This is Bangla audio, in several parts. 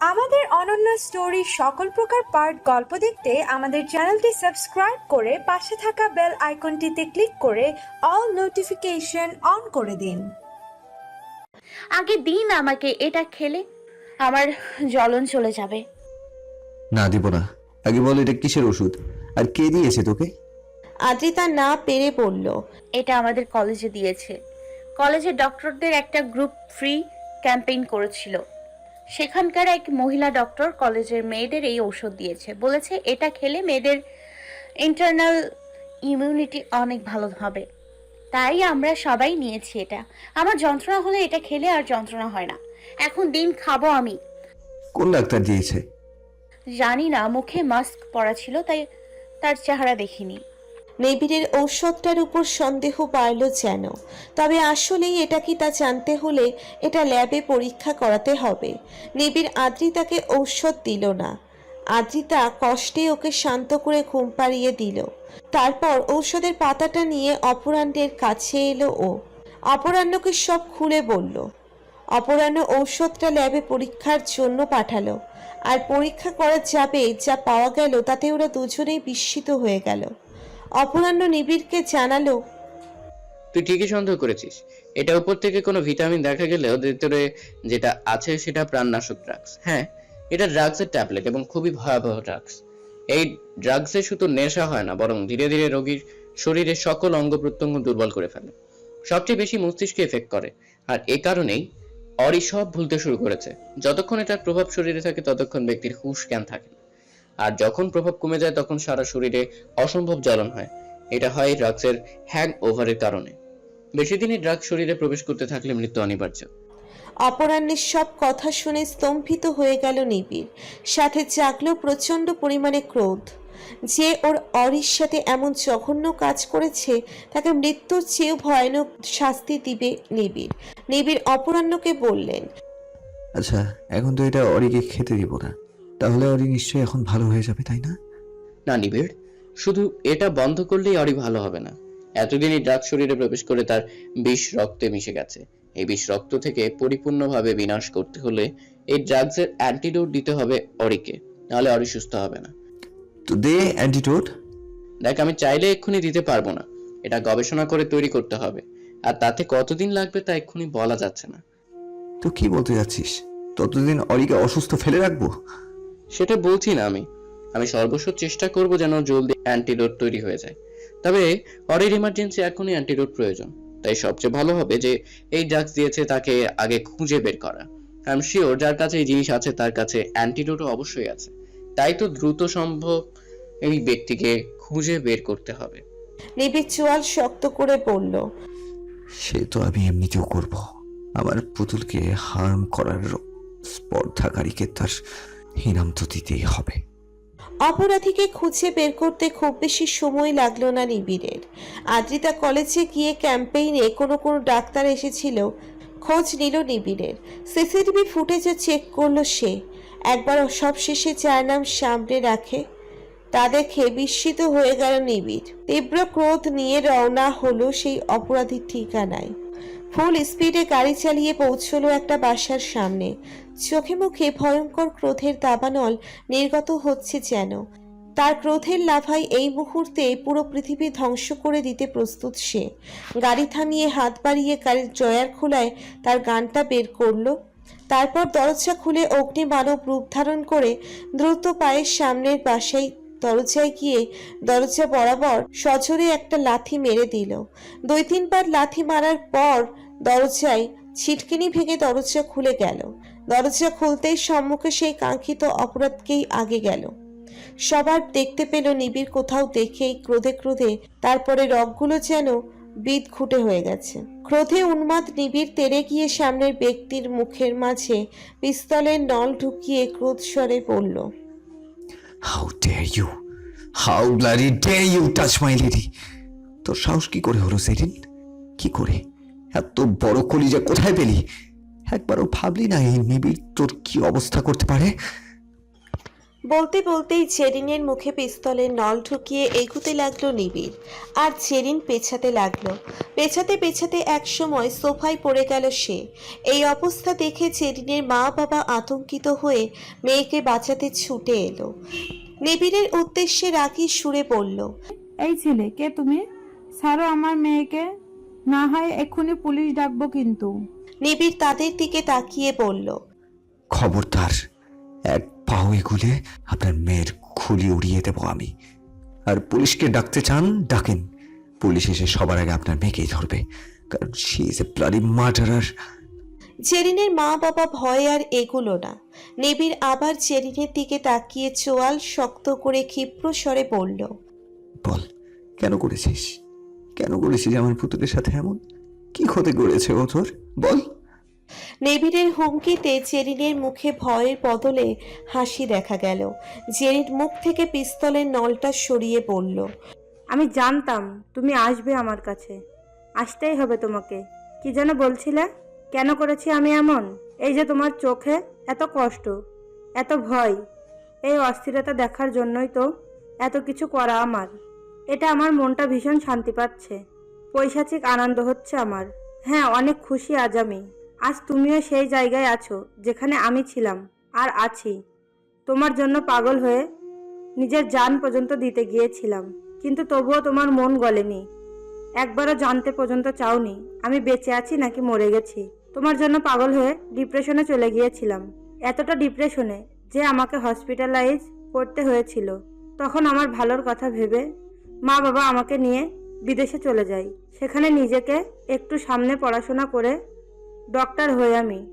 আমাদের অনন্য স্টোরি সকল প্রকার পার্ট গল্প দেখতে আমাদের চ্যানেলটি সাবস্ক্রাইব করে পাশে থাকা বেল আইকনটিতে ক্লিক করে অল নোটিফিকেশন অন করে দিন। আগে দিন আমাকে এটা খেলে আমার জ্বলন চলে যাবে। না দিব না। আগে বল এটা কিসের ওষুধ? আর কে দিয়েছে তোকে? আদ্রিতা না পেরে বলল। এটা আমাদের কলেজে দিয়েছে। কলেজের ডক্টরদের একটা গ্রুপ ফ্রি ক্যাম্পেইন করেছিল। সেখানকার এক মহিলা ডক্টর কলেজের মেয়েদের এই ঔষধ দিয়েছে। বলেছে এটা খেলে মেয়েদের ইন্টারনাল ইমিউনিটি অনেক ভালো হবে। তাই আমরা সবাই নিয়েছি এটা। আমার যন্ত্রণা হলে এটা খেলে আর যন্ত্রণা হয় না। এখন দিন খাব আমি। কোন ডাক্তার দিয়েছে? জানি না মুখে মাস্ক পরা ছিল তাই তার চেহারা দেখিনি। নিবিড়ের ঔষধটার উপর সন্দেহ বাড়ল যেন। তবে আসলেই এটা কি তা জানতে হলে এটা ল্যাবে পরীক্ষা করাতে হবে। নিবিড় আদ্রিতাকে ঔষধ দিল না। আদ্রিতা কষ্টে ওকে শান্ত করে ঘুম পাড়িয়ে দিল। তারপর ঔষধের পাতাটা নিয়ে অপরাহ্নের কাছে এলো ও। অপরাহ্নকে সব খুলে বলল, অপরাহ্ন ঔষধটা ল্যাবে পরীক্ষার জন্য পাঠালো। আর পরীক্ষা করা যাবে যা পাওয়া গেল তাতে ওরা দুজনেই বিস্মিত হয়ে গেল। অপরাহ্ন নিবিড়কে জানালো, তুই ঠিকই সন্দেহ করেছিস। এটা উপর থেকে কোনো ভিটামিন দেখা গেলেও ভিতরে যেটা আছে সেটা প্রাণনাশক ড্রাগস হ্যাঁ এটা ড্রাগসের ট্যাবলেট এবং খুবই ভয়াবহ ড্রাগস এই ড্রাগসে শুধু নেশা হয় না, বরং ধীরে ধীরে রোগীর শরীরে সকল অঙ্গ প্রত্যঙ্গ দুর্বল করে ফেলে। সবচেয়ে বেশি মস্তিষ্কে এফেক্ট করে। আর এ কারণেই অরি সব ভুলতে শুরু করেছে। যতক্ষণ এটার প্রভাব শরীরে থাকে, ততক্ষণ ব্যক্তির হুশ জ্ঞান থাকে না। আর যখন প্রভাব কমে যায় তখন সারা শরীরে অসম্ভব জ্বলন হয়। এটা হয় ড্রাগসের হ্যাং ওভারের কারণে। বেশি দিনই ড্রাগ শরীরে প্রবেশ করতে থাকলে মৃত্যু অনিবার্য। অপরাহ্নের সব কথা শুনে স্তম্ভিত হয়ে গেল নিবিড়। সাথে জাগলো প্রচণ্ড পরিমাণে ক্রোধ। যে ওর অরির সাথে এমন জঘন্য কাজ করেছে তাকে মৃত্যুর চেয়েও ভয়ানক শাস্তি দিবে নিবিড়। নিবিড় অপরাহ্নকে বললেন আচ্ছা এখন তো এটা অরিকে খেতে দিব না। তাহলে অরি নিশ্চয়ই এখন ভালো হয়ে যাবে তাই না? না নিবিড়। শুধু এটা বন্ধ করলেই অরি ভালো হবে না। এতদিনই ড্রাগ শরীরে প্রবেশ করে তার বিষ রক্তে মিশে গেছে। এই বিষ রক্ত থেকে পরিপূর্ণভাবে বিনাশ করতে হলে এই ড্রাগসের অ্যান্টিডোট দিতে হবে অরিকে নাহলে অরি সুস্থ হবে না। তো দে অ্যান্টিটোড দেখ আমি চাইলে এক্ষুনি দিতে পারব না। এটা গবেষণা করে তৈরি করতে হবে। আর তাতে কতদিন লাগবে তা এক্ষুনি বলা যাচ্ছে না। তো কি বলতে যাচ্ছিস? ততদিন অরিকে অসুস্থ ফেলে রাখব? সেটা বলছি না আমি। আমি সর্বস্ব চেষ্টা করব যেন জলদি অ্যান্টিডোট তৈরি হয়ে যায়। তবে অরের ইমার্জেন্সি এখনই অ্যান্টিডোট প্রয়োজন। তাই সবচেয়ে ভালো হবে যে এই ড্রাগস দিয়েছে তাকে আগে খুঁজে বের করা। আই এম শিওর যার কাছে এই জিনিস আছে তার কাছে অ্যান্টিডোটও অবশ্যই আছে। তাই তো দ্রুত সম্ভব এই ব্যক্তিকে খুঁজে বের করতে হবে। নিবিড় চোয়াল শক্ত করে বলল সে তো আমি এমনিতেও করব। আমার পুতুলকে হার্ম করার স্পর্ধাকারীকে তার ইনাম তো দিতেই হবে। অপরাধীকে খুঁজে বের করতে খুব বেশি সময় লাগল না নিবিড়ের। আদ্রিতা কলেজে গিয়ে ক্যাম্পেইনে কোনো কোনো ডাক্তার এসেছিল খোঁজ নিল নিবিড়ের। সিসিটিভি ফুটেজও চেক করল সে। একবার সব শেষে যার নাম সামনে রাখে, তা দেখে বিস্মিত হয়ে গেল নিবিড়। তীব্র ক্রোধ নিয়ে রওনা হলো সেই অপরাধীর ঠিকানায়। ফুল স্পিডে গাড়ি চালিয়ে পৌঁছলো একটা বাসার সামনে। চোখে মুখে ভয়ঙ্কর ক্রোধের দাবানল নির্গত হচ্ছে যেন। তার ক্রোধের লাভায় এই মুহূর্তে পুরো পৃথিবী ধ্বংস করে দিতে প্রস্তুত সে। গাড়ি থামিয়ে হাত বাড়িয়ে গাড়ির জয়ার খোলায় তার গানটা বের করল। তারপর দরজা খুলে অগ্নি মানব রূপ ধারণ করে দ্রুত পায়ের সামনের বাসায় দরজায় গিয়ে দরজা বরাবর সজোরে একটা লাথি মেরে দিল। দুই তিনবার লাথি মারার পর দরজায় ছিটকিনি ভেঙে দরজা খুলে গেল। দরজা খুলতেই সম্মুখে সেই কাঙ্ক্ষিত অপরাধকেই আগে গেল। সবার দেখতে পেল নিবিড় কোথাও দেখেই ক্রোধে ক্রোধে তারপরে রগগুলো যেন বিদ খুঁটে হয়ে গেছে। ক্রোধে উন্মাদ নিবিড় তেড়ে গিয়ে সামনের ব্যক্তির মুখের মাঝে পিস্তলের নল ঢুকিয়ে ক্রোধ স্বরে বলল how dare you how bloody dare you touch my lady তোর সাহস কি করে হলো সেদিন? কি করে? এত বড় কলিজা কোথায় পেলি? একবারও ভাবলি না এই নিবিড় তোর কি অবস্থা করতে পারে? বলতে বলতেই জেরিনের মুখে পিস্তলের নল ঢুকিয়ে এগুতে লাগল নিবিড়। আর জেরিন পেছাতে লাগল। পেছাতে পেছাতে একসময় সোফায় পড়ে গেল সে। এই অবস্থা দেখে জেরিনের মা বাবা আতঙ্কিত হয়ে মেয়েকে বাঁচাতে ছুটে এলো। নিবিড়ের উদ্দেশ্যে রাগী সুরে বলল এই ছেলে কে তুমি? ছাড়ো আমার মেয়েকে। না হয় এক্ষুনি পুলিশ ডাকবো কিন্তু। নিবিড় তাদের দিকে তাকিয়ে বলল খবরদার এক পাও এগুলে আপনার মেয়ের খুলি উড়িয়ে দেবো আমি। আর পুলিশকে ডাকতে চান ডাকেন। পুলিশ এসে সবার আগে আপনার মেয়েকেই ধরবে। কারণ she is a bloody murderer জেরিনের মা বাবা ভয় আর এগুলো না। নিবিড় আবার জেরিনের দিকে তাকিয়ে চোয়াল শক্ত করে ক্ষিপ্র স্বরে বলল বল কেন করেছিস? কেন করেছিস আমার পুতুলের সাথে এমন? কি ক্ষতি করেছে ও তোর? বল। নেবিরের হুমকিতে জেরিনের মুখে ভয়ের বদলে হাসি দেখা গেল। জেরিন মুখ থেকে পিস্তলের নলটা সরিয়ে পড়ল আমি জানতাম তুমি আসবে আমার কাছে। আসতেই হবে তোমাকে। কি যেন বলছিলে? কেন করেছি আমি এমন? এই যে তোমার চোখে এত কষ্ট, এত ভয়, এই অস্থিরতা দেখার জন্যই তো এত কিছু করা আমার। এটা আমার মনটা ভীষণ শান্তি পাচ্ছে। পৈশাচিক আনন্দ হচ্ছে আমার। হ্যাঁ অনেক খুশি আজ আমি। আজ তুমিও সেই জায়গায় আছো, যেখানে আমি ছিলাম, আর আছি। তোমার জন্য পাগল হয়ে নিজের জান পর্যন্ত দিতে গিয়েছিলাম, কিন্তু তবুও তোমার মন গলেনি। একবারও জানতে পর্যন্ত চাওনি, আমি বেঁচে আছি নাকি মরে গেছি। তোমার জন্য পাগল হয়ে ডিপ্রেশনে চলে গিয়েছিলাম। এতটা ডিপ্রেশনে যে আমাকে হসপিটালাইজ করতে হয়েছিল। তখন আমার ভালোর কথা ভেবে মা বাবা আমাকে নিয়ে বিদেশে চলে যায়। সেখানে নিজেকে একটু সামনে পড়াশোনা করে ডক্টর হয়ে আমি।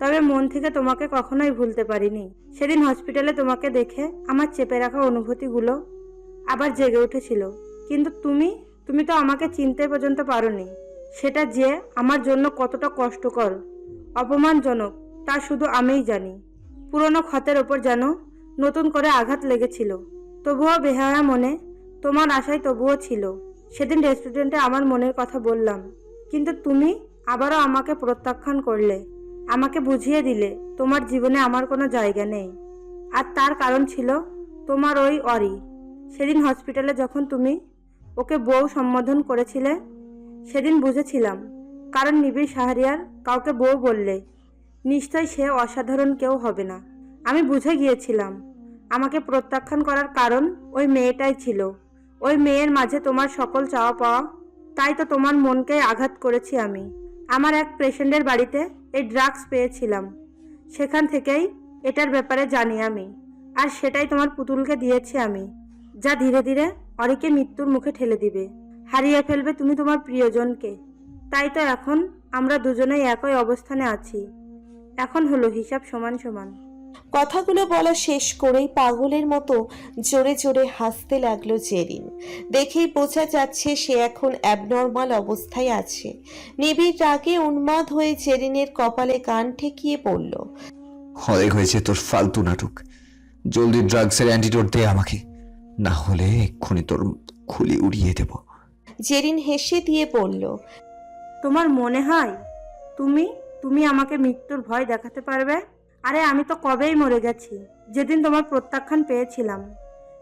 তবে মন থেকে তোমাকে কখনোই ভুলতে পারিনি। সেদিন হসপিটালে তোমাকে দেখে আমার চেপে রাখা অনুভূতিগুলো আবার জেগে উঠেছিল। কিন্তু তুমি তুমি তো আমাকে চিনতে পর্যন্ত পারোনি। সেটা যে আমার জন্য কতটা কষ্টকর, অপমানজনক, তা শুধু আমিই জানি। পুরনো ক্ষতের ওপর যেন নতুন করে আঘাত লেগেছিল। তবুও বেহায়া মনে, তোমার আশায় তবুও ছিল। সেদিন রেস্টুরেন্টে আমার মনের কথা বললাম। কিন্তু তুমি আবারও আমাকে প্রত্যাখ্যান করলে, আমাকে বুঝিয়ে দিলে তোমার জীবনে আমার কোনো জায়গা নেই। আর তার কারণ ছিল তোমার ওই অরি। সেদিন হসপিটালে যখন তুমি ওকে বউ সম্বোধন করেছিলে, সেদিন বুঝেছিলাম, কারণ নিবিড় সাহারিয়ার কাউকে বউ বললে নিশ্চয় সে অসাধারণ কেউ হবে না। আমি বুঝে গিয়েছিলাম, আমাকে প্রত্যাখ্যান করার কারণ ওই মেয়েটাই ছিল। ওই মেয়ের মাঝে তোমার সকল চাওয়া পাওয়া তাই তো তোমার মনকে আঘাত করেছি আমি। আমার এক পেশেন্টের বাড়িতে এই ড্রাগস পেয়েছিলাম। সেখান থেকেই এটার ব্যাপারে জানি আমি। আর সেটাই তোমার পুতুলকে দিয়েছি আমি, যা ধীরে ধীরে অরিকে মৃত্যুর মুখে ঠেলে দিবে। হারিয়ে ফেলবে তুমি তোমার প্রিয়জনকে। তাই তো এখন আমরা দুজনেই একই অবস্থানে আছি। এখন হলো হিসাব সমান সমান। কথাগুলো বলা শেষ করেই পাগলের মতো জোরে জোরে হাসতে লাগল জেরিন। দেখেই বোঝা যাচ্ছে সে এখন অ্যাবনর্মাল অবস্থায় আছে। নিবিড় রাগে উন্মাদ হয়ে জেরিনের কপালে কান ঠেকিয়ে পড়ল অনেক হয়েছে তোর ফালতু নাটক। জলদি ড্রাগসের অ্যান্টিডোট দে আমাকে। না হলে এক্ষুনি তোর খুলি উড়িয়ে দেব। জেরিন হেসে দিয়ে বলল তোমার মনে হয় তুমি তুমি আমাকে মৃত্যুর ভয় দেখাতে পারবে? আরে আমি তো কবেই মরে গেছি। যেদিন তোমার প্রত্যাখ্যান পেয়েছিলাম,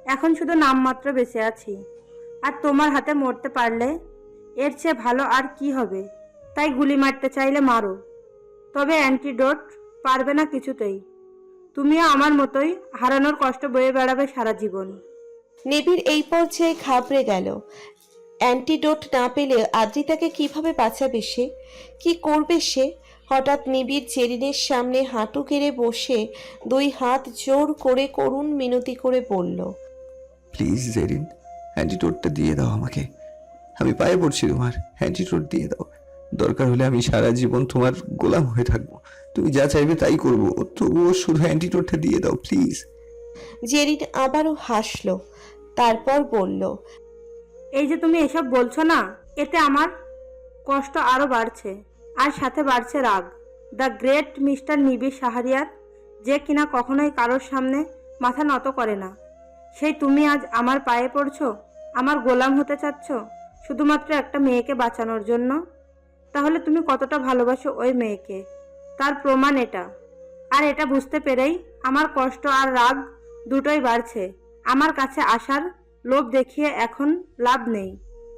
এখন শুধু নামমাত্র বেঁচে আছি। আর তোমার হাতে মরতে পারলে এর চেয়ে ভালো আর কি হবে? তাই গুলি মারতে চাইলে মারো। তবে অ্যান্টিডোট পারবে না কিছুতেই। তুমিও আমার মতোই হারানোর কষ্ট বয়ে বেড়াবে সারা জীবন। নিবিড় এই পর্যায়ে ঘাবড়ে গেল। অ্যান্টিডোট না পেলে আদ্রিতাকে কীভাবে বাঁচাবে সে? কি করবে সে? হঠাৎ নিবিড় জেরিনের সামনে হাঁটু কেড়ে বসে দুই হাত জোর করে করুণ মিনতি করে বলল প্লিজ জেরিন অ্যান্টিডোটটা দিয়ে দাও আমাকে। আমি পায়ে পড়ছি তোমার অ্যান্টিডোট দিয়ে দাও। দরকার হলে আমি সারা জীবন তোমার গোলাম হয়ে থাকব। তুমি যা চাইবে তাই করব তবুও শুধু অ্যান্টিডোটটা দিয়ে দাও প্লিজ। জেরিন আবারও হাসল তারপর বলল এই যে তুমি এসব বলছো না এতে আমার কষ্ট আরও বাড়ছে। আর সাথে বাড়ছে রাগ। দ্য গ্রেট মিস্টার নিবিড় সাহারিয়ার যে কিনা কখনোই কারোর সামনে মাথা নত করে না। সেই তুমি আজ আমার পায়ে পড়ছো, আমার গোলাম হতে চাচ্ছ, শুধুমাত্র একটা মেয়েকে বাঁচানোর জন্য? তাহলে তুমি কতটা ভালোবাসো ওই মেয়েকে? তার প্রমাণ এটা। আর এটা বুঝতে পেরেই আমার কষ্ট আর রাগ দুটোই বাড়ছে। আমার কাছে আসার লোভ দেখিয়ে এখন লাভ নেই।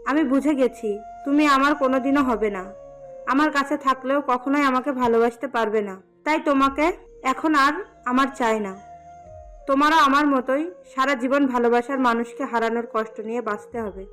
আমি বুঝে গেছি, তুমি আমার কোনোদিনও হবে না। আমার কাছে থাকলেও কখনোই আমাকে ভালোবাসতে পারবে না। তাই তোমাকে এখন আর আমার চাই না। তোমারও আমার মতোই সারা জীবন ভালোবাসার মানুষকে হারানোর কষ্ট নিয়ে বাঁচতে হবে।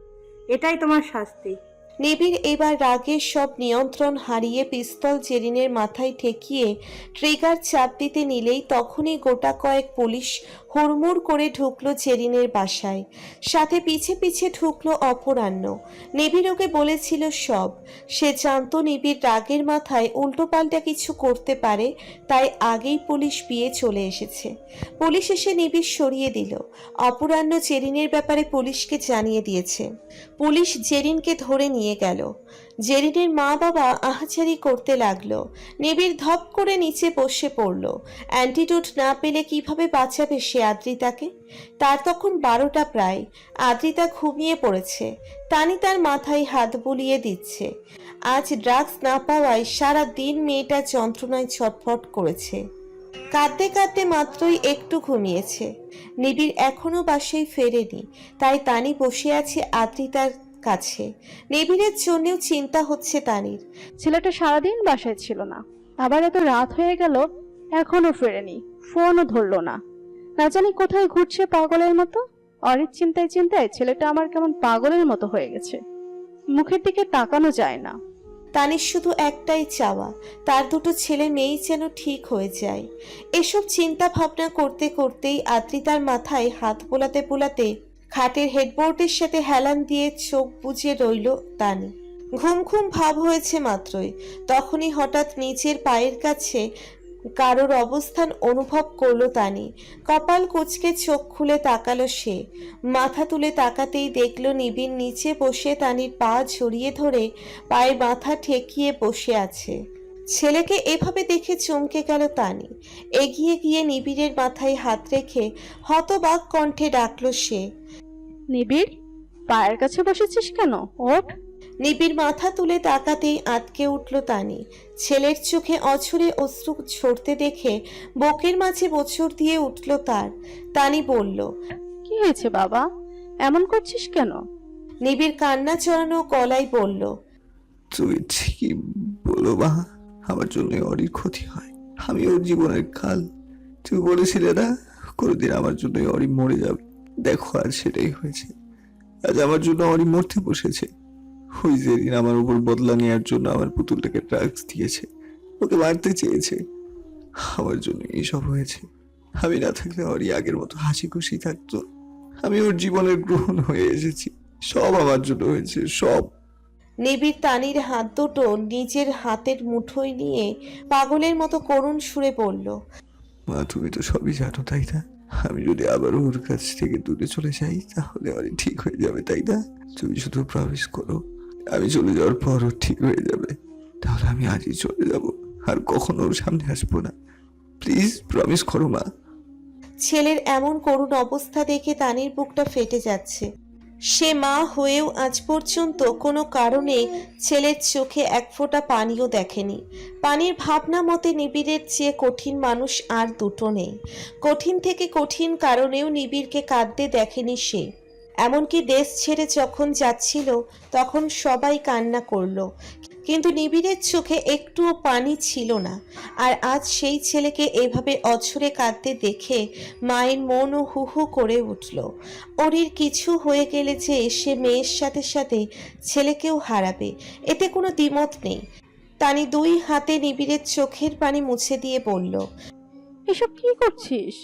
এটাই তোমার শাস্তি। নিবিড় এবার রাগের সব নিয়ন্ত্রণ হারিয়ে পিস্তল জেরিনের মাথায় ঠেকিয়ে ট্রিগার চাপ দিতে নিলেই তখনই গোটা কয়েক পুলিশ হুড়মুড় করে ঢুকলো জেরিনের বাসায়। সাথে পিছে পিছে ঢুকলো অপরাহ্ন। নিবিড় ওকে বলেছিল সব। সে জানতো নিবিড় রাগের মাথায় উল্টোপাল্টা কিছু করতে পারে, তাই আগেই পুলিশ বিয়ে চলে এসেছে। পুলিশ এসে নিবিড় সরিয়ে দিল। অপরাহ্ন জেরিনের ব্যাপারে পুলিশকে জানিয়ে দিয়েছে। পুলিশ জেরিনকে ধরে নিয়ে গেল। জেরিনের মা বাবা আহাচারি করতে লাগল। নিবিড় ধপ করে নিচে বসে পড়ল। অ্যান্টিটিউড না পেলে কীভাবে বাঁচাবে সে আদ্রিতাকে। তার তখন বারোটা প্রায়। আদ্রিতা ঘুমিয়ে পড়েছে। তানি তার মাথায় হাত বুলিয়ে দিচ্ছে। আজ ড্রাগস না পাওয়ায় সারা দিন মেয়েটা যন্ত্রণায় ছটফট করেছে। কাঁদতে কাঁদতে মাত্রই একটু ঘুমিয়েছে। নিবিড় এখনও বাসেই ফেরেনি, তাই তানি বসে আছে আদ্রিতার কাছে। নিবিড়ের জন্যও চিন্তা হচ্ছে তানির। ছেলেটা সারাদিন বাসায় ছিল না। আবার এত রাত হয়ে গেল, এখনও ফেরেনি। ফোনও ধরলো না। না জানি কোথায় ঘুরছে পাগলের মতো? অরির চিন্তায় চিন্তায় ছেলেটা আমার কেমন পাগলের মতো হয়ে গেছে। মুখের দিকে তাকানো যায় না। তানির শুধু একটাই চাওয়া, তার দুটো ছেলে মেয়েই যেন ঠিক হয়ে যায়। এসব চিন্তা ভাবনা করতে করতেই আদ্রিতার মাথায় হাত বোলাতে বোলাতে খাটের হেডবোর্ডের সাথে হেলান দিয়ে চোখ বুজে রইল তানি। ঘুম ঘুম ভাব হয়েছে মাত্রই। তখনই হঠাৎ নিচের পায়ের কাছে কারোর অবস্থান অনুভব করল তানি। কপাল কুচকে চোখ খুলে তাকালো সে। মাথা তুলে তাকাতেই দেখল নিবিড় নিচে বসে তানির পা জড়িয়ে ধরে পায়ে মাথা ঠেকিয়ে বসে আছে। ছেলেকে এভাবে দেখে চমকে গেল তানি। এগিয়ে গিয়ে নিবিড়ের মাথায় হাত রেখে হতবাক কণ্ঠে ডাকলো সে, নিবিড়, পায়ের কাছে বসেছিস কেন? ওঠ। নিবিড় মাথা তুলে তাকাতেই আটকে উঠল তানি। ছেলের চোখে অছুরে অশ্রু ঝরতে দেখে বকের মাঝে বছর দিয়ে উঠল তার। তানি বলল কি হয়েছে বাবা? এমন করছিস কেন? নিবিড় কান্না চড়ানো গলায় বলল তুমি ঠিকই বলো মা আমার জন্য অরির ক্ষতি হয়। আমি ওর জীবনের কাল তুমি বলেছিলে না কোনোদিন আমার জন্য অরি মরে যাবে। দেখো আজ সেটাই হয়েছে। আজ আমার জন্য অরি মরতে বসেছে। ওই আমার উপর বদলা নেওয়ার জন্য আমার পুতুলটাকে ড্রাগস দিয়েছে। ওকে মারতে চেয়েছে। আমার জন্য এইসব হয়েছে। আমি না থাকলে অরি আগের মতো হাসি খুশি থাকতো। আমি ওর জীবনের গ্রহণ হয়ে এসেছি। সব আমার জন্য হয়েছে সব। নিবিড় তানির হাত দুটো নিজের হাতের মুঠোয় নিয়ে পাগলের মতো করুণ সুরে বলল মা তুমি তো সবই জানো তাই না? আমি যদি আবার ওর কাছ থেকে দূরে চলে যাই তাহলে অনেক ঠিক হয়ে যাবে তাই না? তুমি শুধু প্রমিস করো। আমি চলে যাওয়ার পর ঠিক হয়ে যাবে। তাহলে আমি আজই চলে যাব আর কখনো ওর সামনে আসব না। প্লিজ প্রমিস করো মা। ছেলের এমন করুণ অবস্থা দেখে তানির বুকটা ফেটে যাচ্ছে। সে মা হয়েও আজ পর্যন্ত কোনো কারণে ছেলের চোখে এক ফোঁটা পানিও দেখেনি। পানির ভাবনা মতে নিবিড়ের চেয়ে কঠিন মানুষ আর দুটো নেই। কঠিন থেকে কঠিন কারণেও নিবিড়কে কাঁদতে দেখেনি সে। এমনকি দেশ ছেড়ে যখন যাচ্ছিল, তখন সবাই কান্না করল। কিন্তু নিবিড়ের চোখে একটুও পানি ছিল না। আর আজ সেই ছেলেকে এভাবে অছরে কাঁদতে দেখে মায়ের মনও হু হু করে উঠল। ওরির কিছু হয়ে গেলে যে সে মেয়ের সাথে সাথে ছেলেকেও হারাবে, এতে কোনো দ্বিমত নেই। তানি দুই হাতে নিবিড়ের চোখের পানি মুছে দিয়ে বলল, এসব কি করছিস?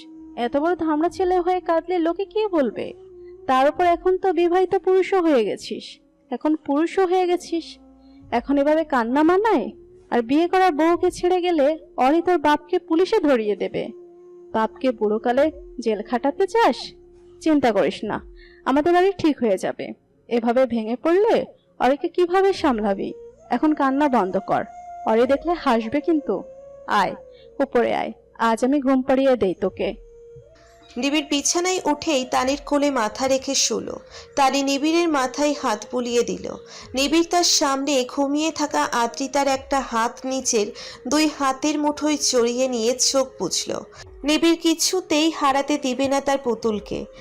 এত বড় ধামড়া ছেলে হয়ে কাঁদলে লোকে কি বলবে? তার উপর এখন তো বিবাহিত পুরুষও হয়ে গেছিস। এখন পুরুষও হয়ে গেছিস। এখন এভাবে কান্না মানায়? আর বিয়ে করা বউকে ছেড়ে গেলে অরি তোর বাপকে পুলিশে ধরিয়ে দেবে। বাপকে বুড়োকালে জেল খাটাতে চাস? চিন্তা করিস না, আমাদের বাড়ি ঠিক হয়ে যাবে। এভাবে ভেঙে পড়লে অরিকে কীভাবে সামলাবি? এখন কান্না বন্ধ কর। অরি দেখলে হাসবে কিন্তু। আয়, উপরে আয়। আজ আমি ঘুম পাড়িয়ে দেই তোকে। নিবিড় বিছানায় উঠেই তানির কোলে মাথা রেখে শুলো। তানি নিবিড়ের মাথায় হাত বুলিয়ে দিল। নিবিড় তার সামনে ঘুমিয়ে থাকা আদ্রিতার একটা হাত নিচের দুই হাতের মুঠোয় জড়িয়ে নিয়ে চোখ বুঝল। নিবিড় কিছুতেই হারাতে দিবে না তার পুতুলকে।